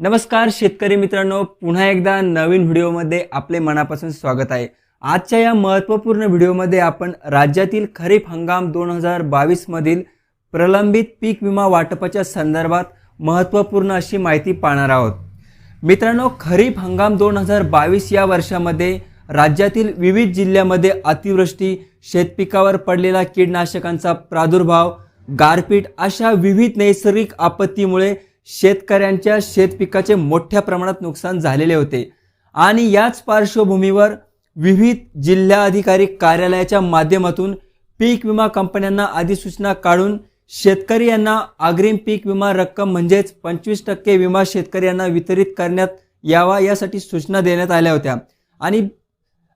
नमस्कार शेतकरी मित्रांनो. पुन्हा एकदा नवीन व्हिडिओमध्ये आपले मनापासून स्वागत आहे. आजच्या या महत्त्वपूर्ण व्हिडिओमध्ये आपण राज्यातील खरीप हंगाम दोन हजार बावीसमधील प्रलंबित पीक विमा वाटपाच्या संदर्भात महत्त्वपूर्ण अशी माहिती पाहणार आहोत. मित्रांनो खरीप हंगाम दोन हजार बावीस या वर्षामध्ये राज्यातील विविध जिल्ह्यामध्ये अतिवृष्टी शेतपिकावर पडलेला कीडनाशकांचा प्रादुर्भाव गारपीट अशा विविध नैसर्गिक आपत्तीमुळे शेतकऱ्यांच्या शेतपिकाचे मोठ्या प्रमाणात नुकसान झालेले होते. आणि याच पार्श्वभूमीवर विविध जिल्हाधिकारी कार्यालयाच्या माध्यमातून पीक विमा कंपन्यांना अधिसूचना काढून शेतकरी यांना अग्रिम पीक विमा रक्कम म्हणजेच पंचवीस टक्के विमा शेतकरी यांना वितरित करण्यात यावा यासाठी सूचना देण्यात आल्या होत्या. आणि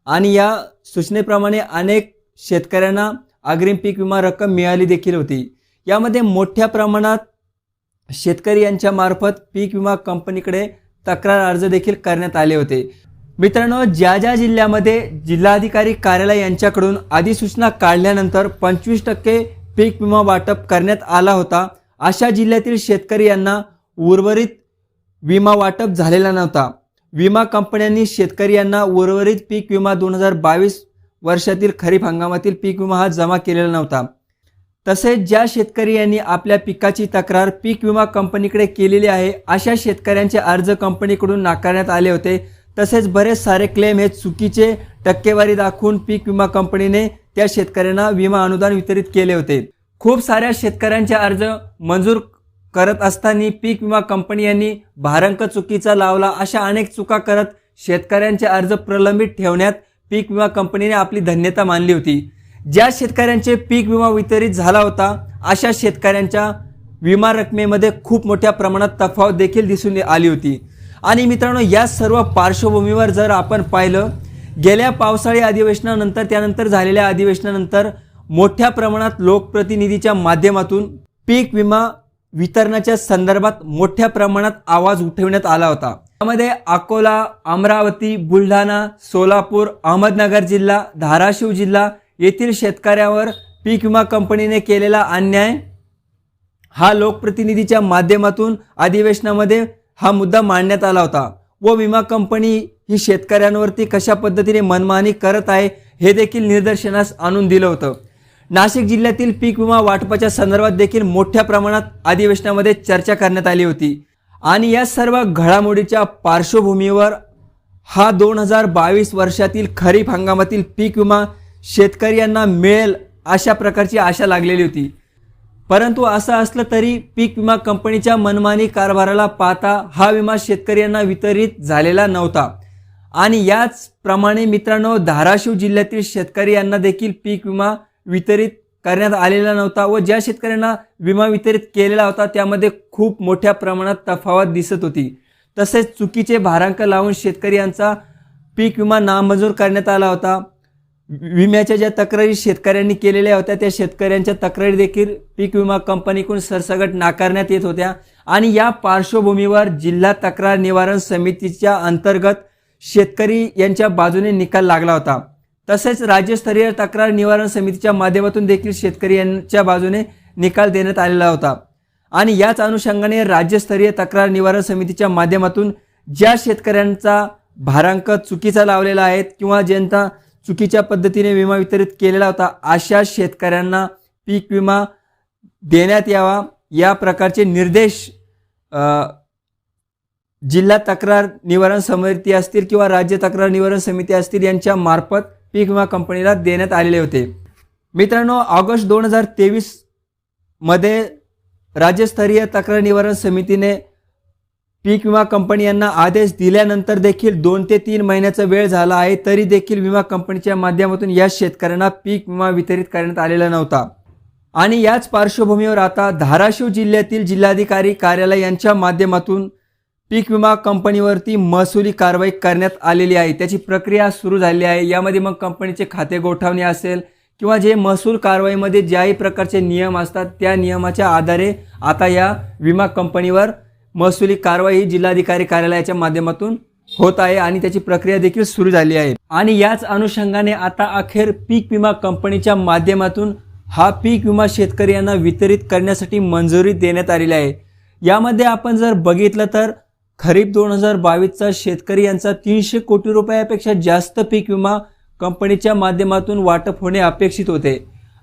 आणि या सूचनेप्रमाणे अनेक शेतकऱ्यांना अग्रिम पीक विमा रक्कम मिळाली देखील होती. यामध्ये मोठ्या प्रमाणात शेतकरी यांच्या मार्फत पीक विमा कंपनीकडे तक्रार अर्ज देखील करण्यात आले होते. मित्रांनो ज्या ज्या जिल्ह्यामध्ये जिल्हाधिकारी कार्यालय यांच्याकडून अधिसूचना काढल्यानंतर पंचवीस टक्के पीक विमा वाटप करण्यात आला होता अशा जिल्ह्यातील शेतकरी यांना उर्वरित विमा वाटप झालेला नव्हता. विमा कंपन्यांनी शेतकरी यांना उर्वरित पीक विमा दोन हजार बावीस वर्षातील खरीप हंगामातील पीक विमा हा जमा केलेला नव्हता. तसेच ज्या शेतकरी यांनी आपल्या पिकाची तक्रार पीक विमा कंपनीकडे केलेली आहे अशा शेतकऱ्यांचे अर्ज कंपनीकडून नाकारण्यात आले होते. तसेच बरेच सारे क्लेम हे चुकीचे टक्केवारी दाखवून पीक विमा कंपनीने त्या शेतकऱ्यांना विमा अनुदान वितरित केले होते. खूप साऱ्या शेतकऱ्यांचे अर्ज मंजूर करत असताना पीक विमा कंपनी यांनी भारंक चुकीचा लावला अशा अनेक चुका करत शेतकऱ्यांचे अर्ज प्रलंबित ठेवण्यात पीक विमा कंपनीने आपली धन्यता मानली होती. ज्या शेतकऱ्यांचे पीक विमा वितरित झाला होता अशा शेतकऱ्यांच्या विमा रकमेमध्ये खूप मोठ्या प्रमाणात तफावत देखील दिसून आली होती. आणि मित्रांनो या सर्व पार्श्वभूमीवर जर आपण पाहिलं गेल्या पावसाळी अधिवेशनानंतर त्यानंतर झालेल्या अधिवेशनानंतर मोठ्या प्रमाणात लोकप्रतिनिधीच्या माध्यमातून पीक विमा वितरणाच्या संदर्भात मोठ्या प्रमाणात आवाज उठवण्यात आला होता. त्यामध्ये अकोला अमरावती बुलढाणा सोलापूर अहमदनगर जिल्हा धाराशिव जिल्हा येथील शेतकऱ्यावर पीक विमा कंपनीने केलेला अन्याय? हा लोकप्रतिनिधीच्या माध्यमातून अधिवेशनामध्ये हा मुद्दा मांडण्यात आला होता. व विमा कंपनी ही शेतकऱ्यांवरती कशा पद्धतीने मनमानी करत आहे हे देखील निदर्शनास आणून दिलं होतं. नाशिक जिल्ह्यातील पीक विमा वाटपाच्या संदर्भात देखील मोठ्या प्रमाणात अधिवेशनामध्ये चर्चा करण्यात आली होती. आणि या सर्व घडामोडीच्या पार्श्वभूमीवर हा दोन हजार बावीस वर्षातील खरीप हंगामातील पीक विमा शेतकरी यांना मिळेल अशा प्रकारची आशा लागलेली होती. परंतु असं असलं तरी पीक विमा कंपनीच्या मनमानी कारभाराला पाहता हा विमा शेतकरी यांना वितरित झालेला नव्हता. आणि याचप्रमाणे मित्रांनो धाराशिव जिल्ह्यातील शेतकरी यांना देखील पीक विमा वितरित करण्यात आलेला नव्हता व ज्या शेतकऱ्यांना विमा वितरित केलेला होता त्यामध्ये खूप मोठ्या प्रमाणात तफावत दिसत होती. तसेच चुकीचे भारांक लावून शेतकरी यांचा पीक विमा नामंजूर करण्यात आला होता. विम्याच्या ज्या तक्रारी शेतकऱ्यांनी केलेल्या होत्या त्या शेतकऱ्यांच्या तक्रारी देखील पीक विमा कंपनीकडून सरसगट नाकारण्यात येत होत्या. आणि या पार्श्वभूमीवर जिल्हा तक्रार निवारण समितीच्या अंतर्गत शेतकरी यांच्या बाजूने निकाल लागला होता. तसेच राज्यस्तरीय तक्रार निवारण समितीच्या माध्यमातून देखील शेतकरी यांच्या बाजूने निकाल देण्यात आलेला होता. आणि याच अनुषंगाने राज्यस्तरीय तक्रार निवारण समितीच्या माध्यमातून ज्या शेतकऱ्यांचा भारांक चुकीचा लावलेला आहे किंवा ज्यांचा चुकीच्या पद्धतीने विमा वितरित केलेला होता. अशा शेतकऱ्यांना पीक विमा देण्यात यावा. या प्रकारचे निर्देश जिल्हा तक्रार निवारण समिती असतील किंवा राज्य तक्रार निवारण समिती असतील यांच्या मार्फत पीक विमा कंपनीला देण्यात आलेले होते. मित्रांनो ऑगस्ट दोन हजार तेवीसमध्ये राज्यस्तरीय तक्रार निवारण समितीने पीक विमा कंपनी यांना आदेश दिल्यानंतर देखील दोन ते तीन महिन्याचा वेळ झाला आहे तरी देखील विमा कंपनीच्या माध्यमातून या शेतकऱ्यांना पीक विमा वितरित करण्यात आलेला नव्हता. आणि याच पार्श्वभूमीवर आता धाराशिव जिल्ह्यातील जिल्हाधिकारी कार्यालय यांच्या माध्यमातून पीक विमा कंपनीवरती महसुली कारवाई करण्यात आलेली आहे. त्याची प्रक्रिया सुरू झाली आहे. यामध्ये मग कंपनीचे खाते गोठवणे असेल किंवा जे महसूल कारवाईमध्ये ज्याही प्रकारचे नियम असतात त्या नियमाच्या आधारे आता या विमा कंपनीवर महसुली कारवाई ही जिल्हाधिकारी कार्यालयाच्या माध्यमातून होत आहे आणि त्याची प्रक्रिया देखील सुरू झाली आहे. आणि याच अनुषंगाने आता अखेर पीक विमा कंपनीच्या माध्यमातून हा पीक विमा शेतकरी यांना वितरित करण्यासाठी मंजुरी देण्यात आलेली आहे. यामध्ये आपण जर बघितलं तर खरीप दोन हजार बावीसचा शेतकरी यांचा तीनशे कोटी रुपयापेक्षा जास्त पीक विमा कंपनीच्या माध्यमातून वाटप होणे अपेक्षित होते.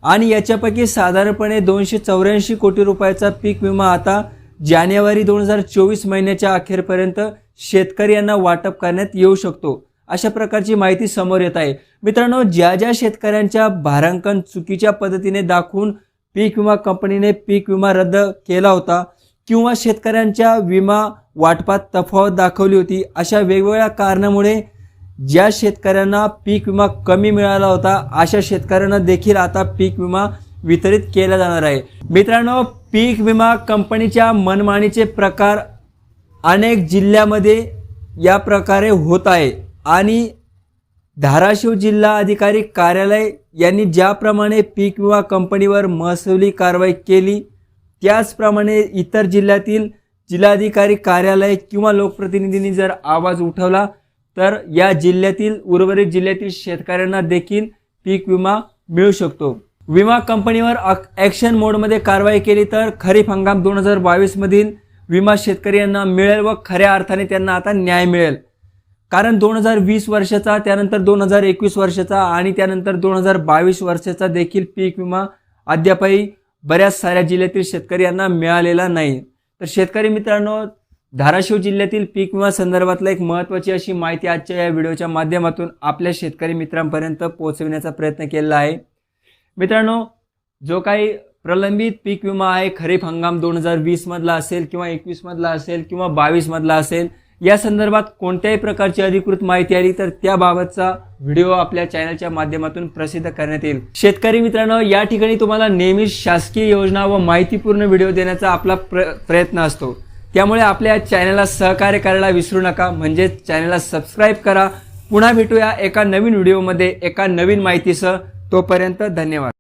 आणि याच्यापैकी साधारणपणे दोनशे चौऱ्याऐंशी कोटी रुपयाचा पीक विमा आता जानेवारी दोन हजार चोवीस महिन्याच्या अखेरपर्यंत शेतकरी यांना वाटप करण्यात येऊ शकतो. अशा प्रकारची माहिती समोर येत आहे. मित्रांनो ज्या ज्या शेतकऱ्यांच्या भारांकन चुकीच्या पद्धतीने दाखवून पीक विमा कंपनीने पीक विमा रद्द केला होता किंवा शेतकऱ्यांच्या विमा वाटपात तफावत दाखवली होती अशा वेगवेगळ्या कारणामुळे ज्या शेतकऱ्यांना पीक विमा कमी मिळाला होता अशा शेतकऱ्यांना देखील आता पीक विमा वितरित केला जाणार आहे. मित्रांनो पीक विमा कंपनीच्या मनमानीचे प्रकार अनेक जिल्ह्यामध्ये या प्रकारे होत आहे. आणि धाराशिव जिल्हा अधिकारी कार्यालय यांनी ज्याप्रमाणे पीक विमा कंपनीवर महसुली कारवाई केली त्याचप्रमाणे इतर जिल्ह्यातील जिल्हाधिकारी कार्यालय किंवा लोकप्रतिनिधींनी जर आवाज उठवला तर या जिल्ह्यातील उर्वरित जिल्ह्यातील शेतकऱ्यांना देखील पीक विमा मिळू शकतो. विमा कंपनीवर ॲक्शन मोडमध्ये कारवाई केली तर खरीप हंगाम दोन हजार बावीसमधील विमा शेतकरी यांना मिळेल व खऱ्या अर्थाने त्यांना आता न्याय मिळेल. कारण दोन हजार वीस वर्षाचा त्यानंतर दोन हजार एकवीस वर्षाचा आणि त्यानंतर दोन हजार बावीस वर्षाचा देखील पीक विमा अद्यापही बऱ्याच साऱ्या जिल्ह्यातील शेतकरी यांना मिळालेला नाही. तर शेतकरी मित्रांनो धाराशिव जिल्ह्यातील पीक विमा संदर्भातला एक महत्त्वाची अशी माहिती आजच्या या व्हिडिओच्या माध्यमातून आपल्या शेतकरी मित्रांपर्यंत पोहोचविण्याचा प्रयत्न केलेला आहे. मित्रांनो जो काही प्रलंबित पीक विमा आहे खरीप हंगाम दोन हजार वीसमधला असेल किंवा एकवीसमधला असेल किंवा बावीसमधला असेल या संदर्भात कोणत्याही प्रकारची अधिकृत माहिती आली तर त्याबाबतचा व्हिडिओ आपल्या चॅनलच्या माध्यमातून प्रसिद्ध करण्यात येईल. शेतकरी मित्रांनो या ठिकाणी तुम्हाला नेहमीच शासकीय योजना व माहितीपूर्ण व्हिडिओ देण्याचा आपला प्र प्रयत्न असतो. त्यामुळे आपल्या चॅनलला सहकार्य करायला विसरू नका म्हणजे चॅनलला सबस्क्राईब करा. पुन्हा भेटूया एका नवीन व्हिडिओमध्ये एका नवीन माहितीसह. तोपर्यंत धन्यवाद.